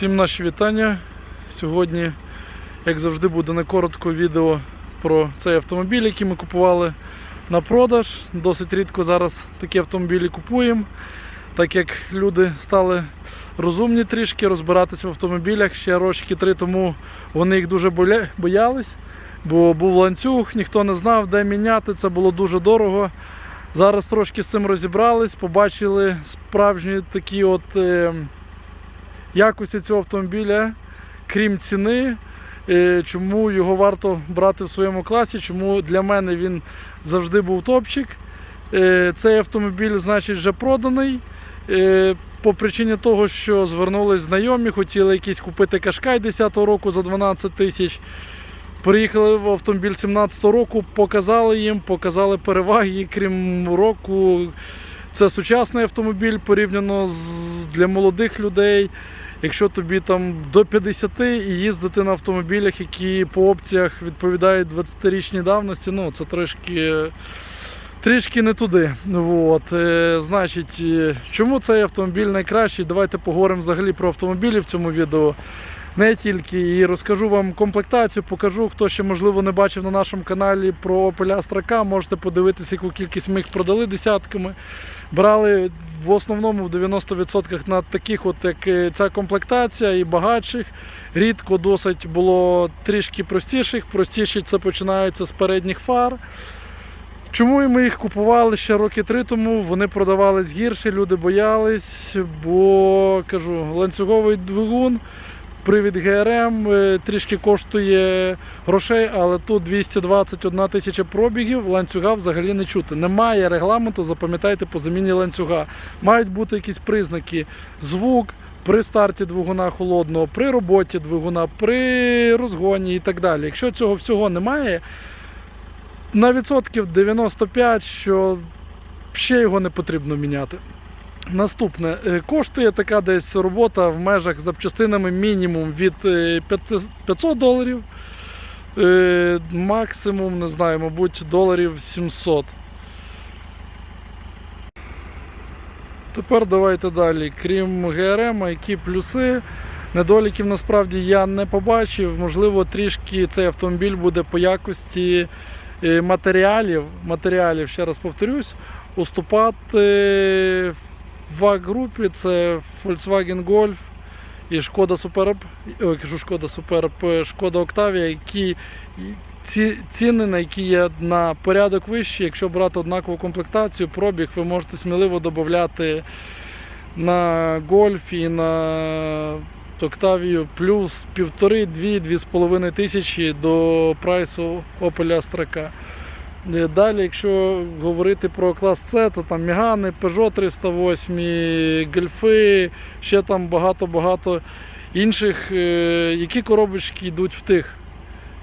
Всім наші вітання. Сьогодні, як завжди, буде не коротко відео про цей автомобіль, який ми купували на продаж. Досить рідко зараз такі автомобілі купуємо, так як люди стали розумні трішки розбиратися в автомобілях. Ще рочки три тому вони їх дуже боялись, бо був ланцюг, ніхто не знав, де міняти, це було дуже дорого. Зараз трошки з цим розібрались, побачили справжні такі от. Якості цього автомобіля, крім ціни, е, чому його варто брати в своєму класі, чому для мене він завжди був топчик. Е, Цей автомобіль, значить, вже проданий. Е, По причині того, що звернулись знайомі, хотіли якийсь купити кашкай 10-го року за 12 тисяч. Приїхали в автомобіль 17-го року, показали їм, показали переваги, крім року. Це сучасний автомобіль порівняно з для молодих людей. Якщо тобі там до 50 і їздити на автомобілях, які по опціях відповідають 20-річній давності, ну це трошки, трішки не туди. От, е, значить, е, чому цей автомобіль найкращий? Давайте поговоримо взагалі про автомобілі в цьому відео. Не тільки і розкажу вам комплектацію, покажу, хто ще можливо не бачив на нашому каналі про Opel Astra K, можете подивитися, яку кількість ми їх продали десятками. Брали в основному в 90% на таких, от як е, ця комплектація і багатших. Рідко досить було трішки простіших. Простіші це починається з передніх фар. Чому ми їх купували ще роки три тому? Вони продавались гірше, люди боялись, бо кажу, ланцюговий двигун. Привід ГРМ е, трішки коштує грошей, але тут 221 тисяча пробігів, ланцюга взагалі не чути. Немає регламенту, запам'ятайте по заміні ланцюга. Мають бути якісь признаки. Звук при старті двигуна холодного, при роботі двигуна, при розгоні і так далі. Якщо цього всього немає, на відсотків 95, що ще його не потрібно міняти. Наступне, Е, коштує така десь робота в межах запчастинами мінімум від е, 500 доларів, е, максимум, не знаю, мабуть, доларів 700. Тепер давайте далі. Крім ГРМ, які плюси. Недоліків насправді я не побачив. Можливо, трішки цей автомобіль буде по якості е, матеріалів, матеріалів, ще раз повторюсь, уступати в ВАГ-групі це Volkswagen Golf і Шкода Superb, кажу Шкода Superb, Шкода Octavia, які ці ціни, на які є на порядок вищі, якщо брати однакову комплектацію, пробіг, ви можете сміливо додати на Golf і на Octavia плюс півтори-дві, дві з половиною тисячі до прайсу Opel Astra K. Е, Далі, якщо говорити про клас С, то там Мігани, Peugeot 308, Гольфи, ще там багато-багато інших, е, які коробочки йдуть в тих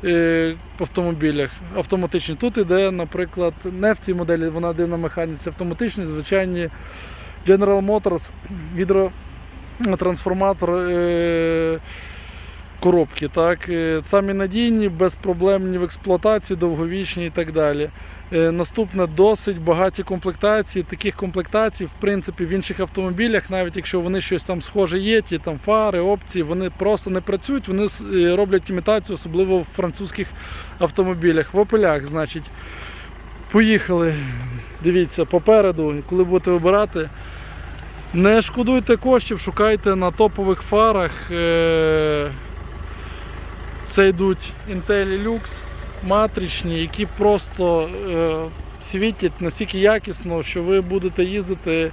е, автомобілях автоматичні. Тут іде, наприклад, не в цій моделі, вона йде на механіці, автоматичні, звичайні General Motors, гідротрансформатор. Е, коробки. Так? Е, Самі надійні, безпроблемні в експлуатації, довговічні і так далі. Е, Наступне досить багаті комплектації. Таких комплектацій, в принципі, в інших автомобілях, навіть якщо вони щось там схоже є, ті там фари, опції, вони просто не працюють, вони е, роблять імітацію, особливо в французьких автомобілях. В опелях, значить, поїхали. Дивіться, попереду, коли будете вибирати. Не шкодуйте коштів, шукайте на топових фарах. Е, Це йдуть Intel Lux матричні, які просто е, світять настільки якісно, що ви будете їздити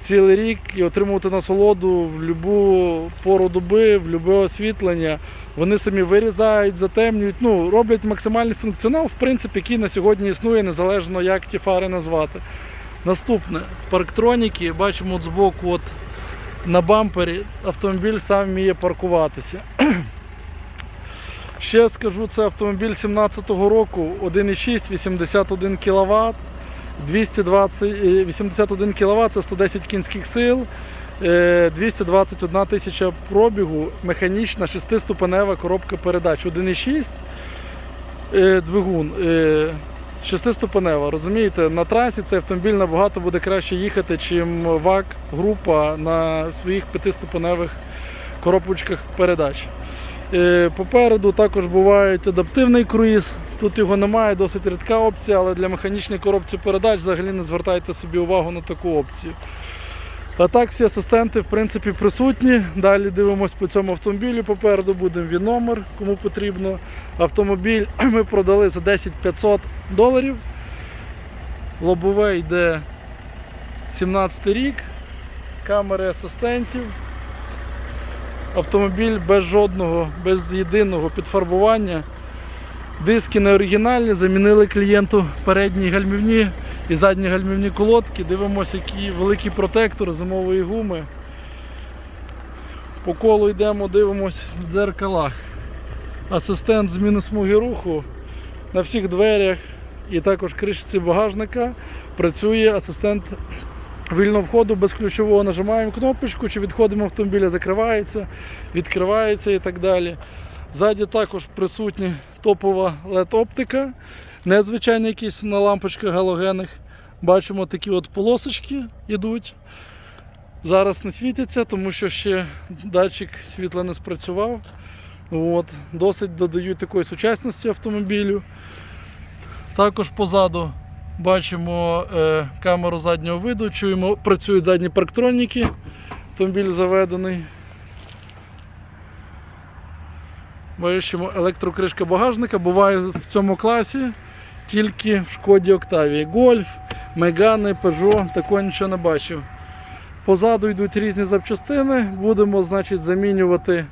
цілий рік і отримувати насолоду в будь-яку пору доби, в будь-яке освітлення. Вони самі вирізають, затемнюють, ну, роблять максимальний функціонал, в принципі, який на сьогодні існує, незалежно як ті фари назвати. Наступне парктроніки, бачимо от збоку от на бампері автомобіль сам вміє паркуватися. Ще скажу, це автомобіль 17-го року, 1,6, 81 кВт, 220, е, 81 кВт це 110 кінських сил, е, 221 тисяча пробігу, механічна шестиступенева коробка передач. 1,6 е, двигун. Шестиступенева, розумієте, на трасі цей автомобіль набагато буде краще їхати, чим ВАК група на своїх п'ятиступеневих коробочках передач. Е, Попереду також буває адаптивний круїз. Тут його немає, досить рідка опція, але для механічної коробці передач взагалі не звертайте собі увагу на таку опцію. А так всі асистенти в принципі присутні. Далі дивимось по цьому автомобілю. Попереду буде він номер, кому потрібно. Автомобіль ми продали за 10 500 доларів. Лобове йде 17 рік, камери асистентів. Автомобіль без жодного, без єдиного підфарбування. Диски не оригінальні, замінили клієнту передні гальмівні і задні гальмівні колодки. Дивимося, який великий протектор зимової гуми. По колу йдемо, дивимося в дзеркалах. Асистент зміни смуги руху на всіх дверях і також кришці багажника працює асистент вільного входу без ключового. Нажимаємо кнопочку, чи відходимо автомобіля, закривається, відкривається і так далі. Ззаді також присутня топова LED-оптика, незвичайні якісь на лампочках галогенних. Бачимо такі от полосочки йдуть. Зараз не світяться, тому що ще датчик світла не спрацював. От. Досить додають такої сучасності автомобілю. Також позаду бачимо е, камеру заднього виду, чуємо, працюють задні парктроніки. Автомобіль заведений. Бачимо електрокришка багажника. Буває в цьому класі тільки в шкоді Октавії. Гольф, Мегани, Peugeot, такого нічого не бачив. Позаду йдуть різні запчастини. Будемо значить, замінювати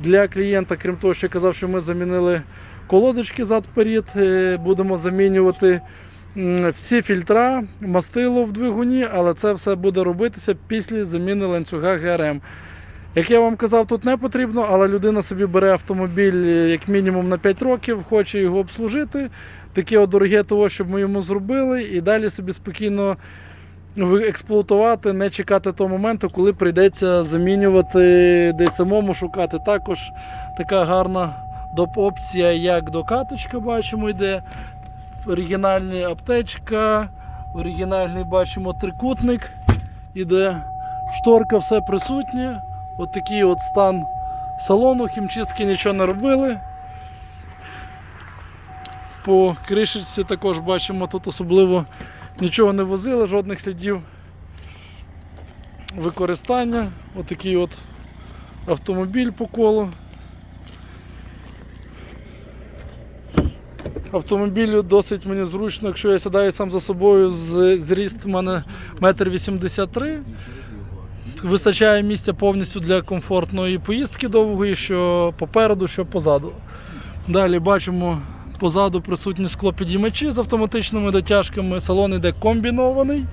для клієнта, крім того, що я казав, що ми замінили колодочки зад-перед. е, Будемо замінювати всі фільтра, мастило в двигуні, але це все буде робитися після заміни ланцюга ГРМ. Як я вам казав, тут не потрібно, але людина собі бере автомобіль е, як мінімум на 5 років, хоче його обслужити. Таке дороге того, щоб ми йому зробили, і далі собі спокійно експлуатувати, не чекати того моменту, коли прийдеться замінювати десь самому шукати. Також така гарна доп-опція, як докаточка, бачимо, йде. Оригінальна аптечка, оригінальний бачимо трикутник, іде шторка, все присутнє. От такий от стан салону, хімчистки нічого не робили. По кришечці також бачимо, тут особливо нічого не возили, жодних слідів використання. Отакий от автомобіль по колу. Автомобілю досить мені зручно, якщо я сідаю сам за собою, зріст в мене 1,83 м. Вистачає місця повністю для комфортної поїздки довгої, що попереду, що позаду. Далі бачимо позаду присутні склопідіймачі з автоматичними дотяжками. Салон іде комбінований.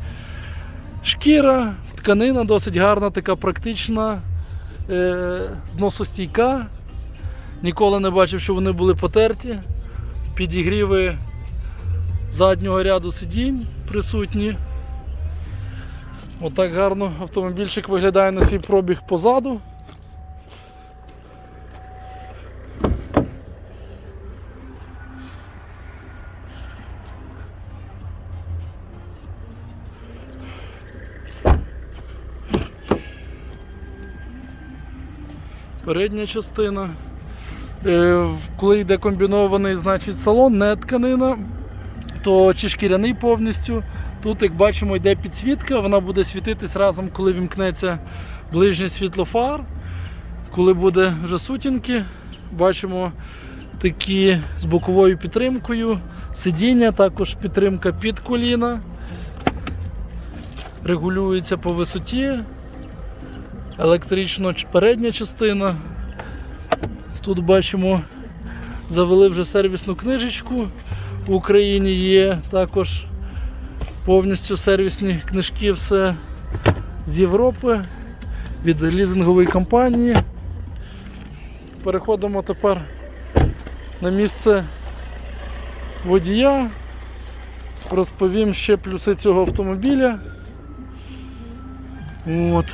Шкіра, тканина досить гарна, така практична, е, зносостійка. Ніколи не бачив, що вони були потерті. Підігріви заднього ряду сидінь присутні. Отак гарно автомобільчик виглядає на свій пробіг позаду. Передня частина. Е, Коли йде комбінований значить, салон, не тканина, то чи шкіряний повністю. Тут, як бачимо, йде підсвітка, вона буде світитись разом, коли вімкнеться ближнє світло фар. Коли буде вже сутінки, бачимо такі з боковою підтримкою, сидіння, також підтримка під коліна. Регулюється по висоті. Електрично передня частина. Тут бачимо, завели вже сервісну книжечку. В Україні є також повністю сервісні книжки, все з Європи від лізингової компанії. Переходимо тепер на місце водія. Розповім ще плюси цього автомобіля. От,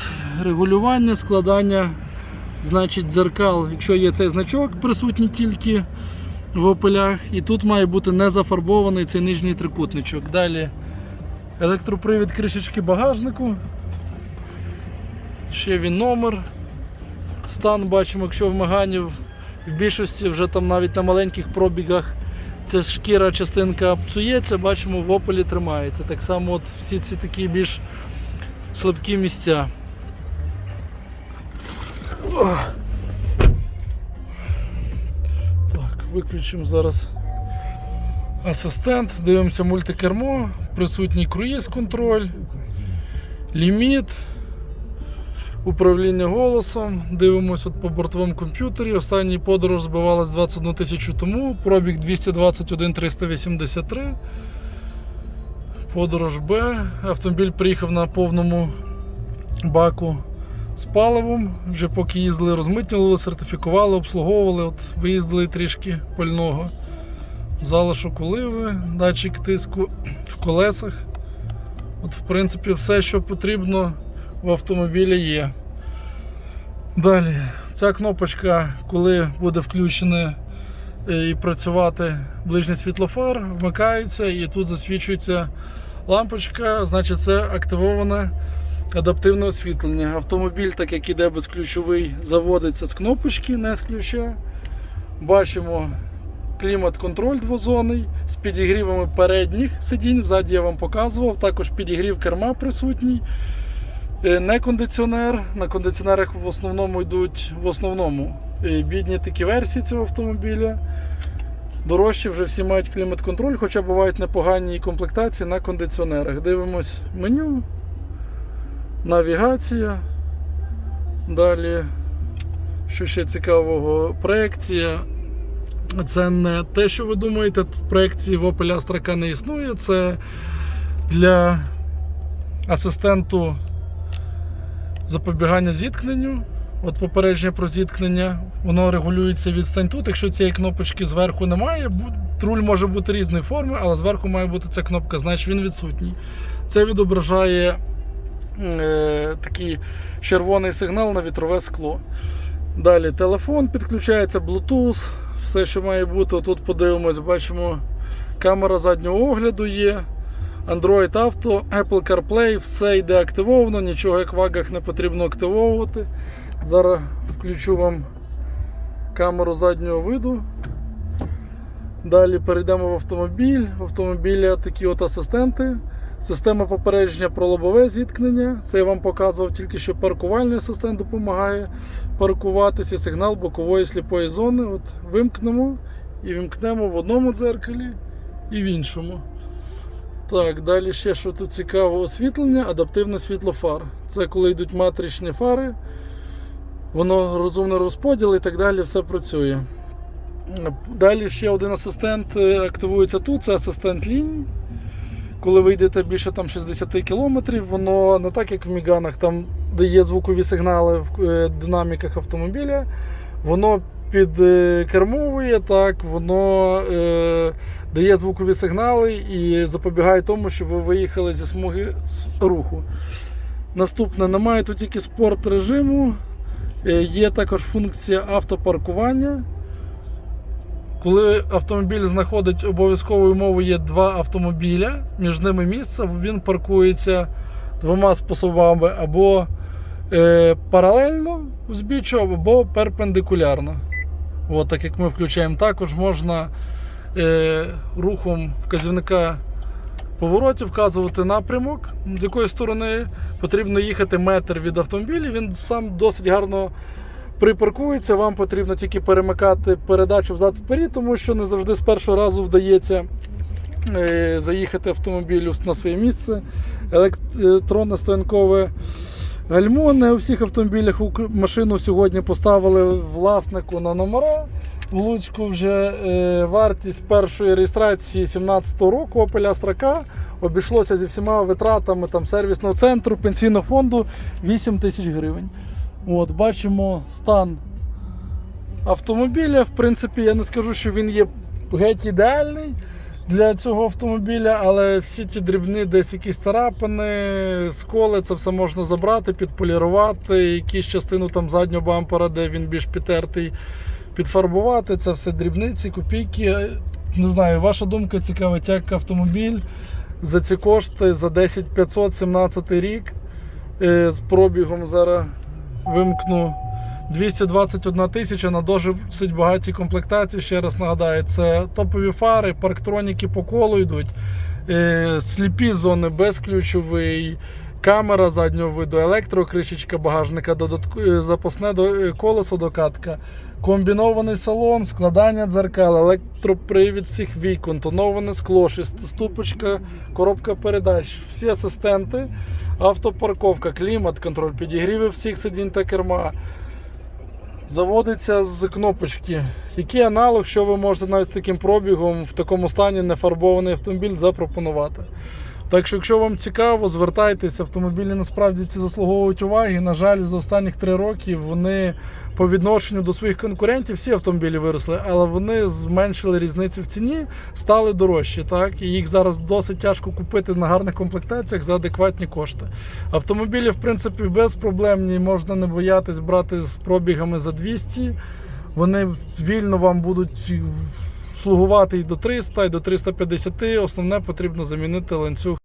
регулювання, складання значить, дзеркал, якщо є цей значок присутній тільки в опелях, і тут має бути не зафарбований цей нижній трикутничок. Далі електропривід кришечки багажнику. Ще він номер. Стан бачимо, якщо в Мегані в в більшості вже там навіть на маленьких пробігах ця шкіра частинка псується, бачимо в опелі тримається. Так само от всі ці такі більш слабкі місця. Так, виключимо зараз асистент, дивимося мультикермо, присутній круїз-контроль, ліміт, управління голосом. Дивимося по бортовому комп'ютері. Останній подорож збивалась 21 тисячу тому, пробіг 221 383. Подорож Б. Автомобіль приїхав на повному баку з паливом. Вже поки їздили, розмитнювали, сертифікували, обслуговували, от виїздили трішки пального. Залишок оливи, датчик тиску в колесах. От, в принципі, все, що потрібно в автомобілі є. Далі, ця кнопочка, коли буде включене е, і працювати ближній світлофар, вмикається і тут засвічується лампочка, значить це активоване адаптивне освітлення. Автомобіль, так як іде безключовий, заводиться з кнопочки, не з ключа. Бачимо клімат-контроль двозонний з підігрівами передніх сидінь. Взаді я вам показував. Також підігрів керма присутній. Е, Не кондиціонер. На кондиціонерах в основному йдуть в основному е, бідні такі версії цього автомобіля. Дорожчі вже всі мають клімат-контроль, хоча бувають непогані комплектації на кондиціонерах. Дивимось меню, навігація. Далі, що ще цікавого, проекція. Це не те, що ви думаєте, в проекції в Opel Astra не існує. Це для асистенту запобігання зіткненню. От попередження про зіткнення, воно регулюється відстань тут. Якщо цієї кнопочки зверху немає, бу- руль може бути різної форми, але зверху має бути ця кнопка, значить він відсутній. Це відображає е, такий червоний сигнал на вітрове скло. Далі телефон підключається, Bluetooth, все, що має бути. Тут подивимось, бачимо, камера заднього огляду є. Android Auto, Apple CarPlay, все йде активовано, нічого як в вагах не потрібно активовувати. Зараз включу вам камеру заднього виду. Далі перейдемо в автомобіль. В автомобілі такі от асистенти. Система попередження про лобове зіткнення. Це я вам показував тільки що паркувальний асистент допомагає паркуватися. Сигнал бокової сліпої зони. От Вимкнемо і вимкнемо в одному дзеркалі і в іншому. Так, далі ще що тут цікаво, освітлення, адаптивне світло фар. Це коли йдуть матричні фари, воно розумний розподіл і так далі, все працює. Далі ще один асистент е, активується тут, це асистент ліній. Коли ви йдете більше там, 60 км, воно не так, як в Міганах, там де звукові сигнали в е, динаміках автомобіля, воно підкермовує, так, воно е, дає звукові сигнали і запобігає тому, щоб ви виїхали зі смуги руху. Наступне, немає тут тільки спорт режиму, є також функція автопаркування. Коли автомобіль знаходить обов'язковою умовою є два автомобіля, між ними місце, він паркується двома способами або е, паралельно узбіччю, або перпендикулярно. От, так як ми включаємо, також можна е, рухом вказівника повороті вказувати напрямок, з якої сторони потрібно їхати метр від автомобіля. Він сам досить гарно припаркується. Вам потрібно тільки перемикати передачу взад вперед, тому що не завжди з першого разу вдається е, заїхати автомобілю на своє місце. Електронне стоянкове гальмо. Не у всіх автомобілях машину сьогодні поставили власнику на номера. В Луцьку вже е, вартість першої реєстрації 2017 року Opel Astra обійшлося зі всіма витратами там, сервісного центру, пенсійного фонду 8 тисяч гривень. От, бачимо стан автомобіля. В принципі, я не скажу, що він є геть ідеальний для цього автомобіля, але всі ті дрібні, десь якісь царапини, сколи, це все можна забрати, підполірувати, якісь частину там заднього бампера, де він більш підтертий, підфарбувати. Це все дрібниці, копійки. Не знаю, ваша думка цікавить, як автомобіль за ці кошти за 10 517 рік е, з пробігом зараз вимкну 221 тисяча на досить багатій комплектації. Ще раз нагадаю, це топові фари, парктроніки по колу йдуть, е, сліпі зони безключовий, камера заднього виду, електрокришечка багажника, додатку- е, запасне е, колесо докатка, комбінований салон, складання дзеркал, електропривід всіх вікон, тоноване скло, ступочка, коробка передач, всі асистенти, автопарковка, клімат, контроль, підігріви всіх сидінь та керма. Заводиться з кнопочки. Який аналог, що ви можете навіть з таким пробігом в такому стані нефарбований автомобіль запропонувати? Так що, якщо вам цікаво, звертайтеся, автомобілі насправді ці заслуговують уваги. На жаль, за останніх три роки вони по відношенню до своїх конкурентів всі автомобілі виросли, але вони зменшили різницю в ціні, стали дорожчі. Так? І їх зараз досить тяжко купити на гарних комплектаціях за адекватні кошти. Автомобілі, в принципі, безпроблемні, можна не боятись брати з пробігами за 200. Вони вільно вам будуть слугувати і до 300, і до 350. Основне потрібно замінити ланцюг